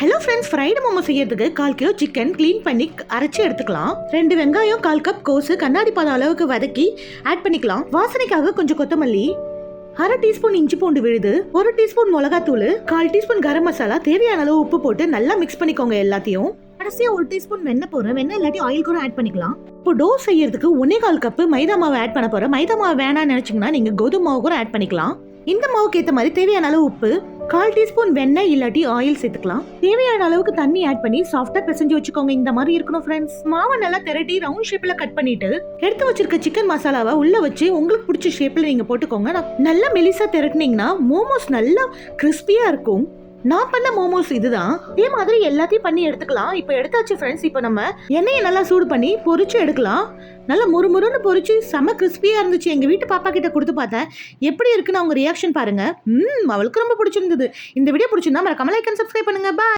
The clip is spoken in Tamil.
ஹலோ ஃப்ரெண்ட்ஸ் ஃப்ரைடு மோமோ செய்யறதுக்கு கால் கிலோ சிக்கன் க்ளீன் பண்ணி அரைச்சி எடுத்துக்கலாம். ரெண்டு வெங்காயம் கால் கப் கோஸு கண்ணாடி பாதம் அளவுக்கு வதக்கி ஆட் பண்ணிக்கலாம். வாசனைக்காக கொஞ்சம் கொத்தமல்லி அரை டீஸ்பூன் இஞ்சி பூண்டு விழுது ஒரு டீஸ்பூன் மிளகாத்தூள் கால் டீஸ்பூன் கரம் மசாலா தேவையான அளவு உப்பு போட்டு நல்லா மிக்ஸ் பண்ணிக்கோங்க எல்லாத்தையும். கடைசியாக ஒரு டீஸ்பூன் வெண்ணெய் போடுறேன். வெண்ணெய் இல்லாட்டி ஆயில் கூட ஆட் பண்ணிக்கலாம். இப்போ டோ செய்யறதுக்கு ஒன்னே கால் கப்பு மைதா மாவு ஆட் பண்ண போகிறேன் மைதா மாவு வேணாம்னு நினச்சிங்கன்னா நீங்கள் கோதுமை மாவு கூட ஆட் பண்ணிக்கலாம். இந்த மாவுக்கு ஏற்ற மாதிரி தேவையான அளவு உப்பு கால் டீஸ்பூன் வெண்ணெய் இல்லாட்டி ஆயில் சேர்த்துக்கலாம். தேவையான அளவுக்கு தண்ணி ஆட் பண்ணி சாஃப்டா பிசைஞ்சு வச்சுக்கோங்க. இந்த மாதிரி இருக்கணும் ஃப்ரெண்ட்ஸ் மாவை நல்லா திரட்டி ரவுண்ட் ஷேப்ல கட் பண்ணிட்டு எடுத்து வச்சிருக்க சிக்கன் மசாலாவை உள்ள வச்சு உங்களுக்கு பிடிச்ச ஷேப்ல நீங்க போட்டுக்கோங்க. நல்லா மெலிசா திரட்டினீங்கன்னா மோமோஸ் நல்லா கிறிஸ்பியா இருக்கும். நான் பண்ண மோமோஸ் இதுதான். இதே மாதிரி எல்லாத்தையும் பண்ணி எடுத்துக்கலாம். இப்போ எடுத்தாச்சு ஃப்ரெண்ட்ஸ் இப்போ நம்ம எண்ணெயை நல்லா சூடு பண்ணி பொறிச்சு எடுக்கலாம். நல்லா முறுமுறுன்னு பொறிச்சு செம கிறிஸ்பியாக இருந்துச்சு. எங்கள் வீட்டு பாப்பா கிட்ட கொடுத்து பார்த்தேன். எப்படி இருக்குன்னு அவங்க ரியாக்ஷன் பாருங்க. ம் அவளுக்கு ரொம்ப பிடிச்சிருந்தது. இந்த வீடியோ பிடிச்சிருந்தா மறக்காம லைக் அண்ட் சப்ஸ்கிரைப் பண்ணுங்க. பாய்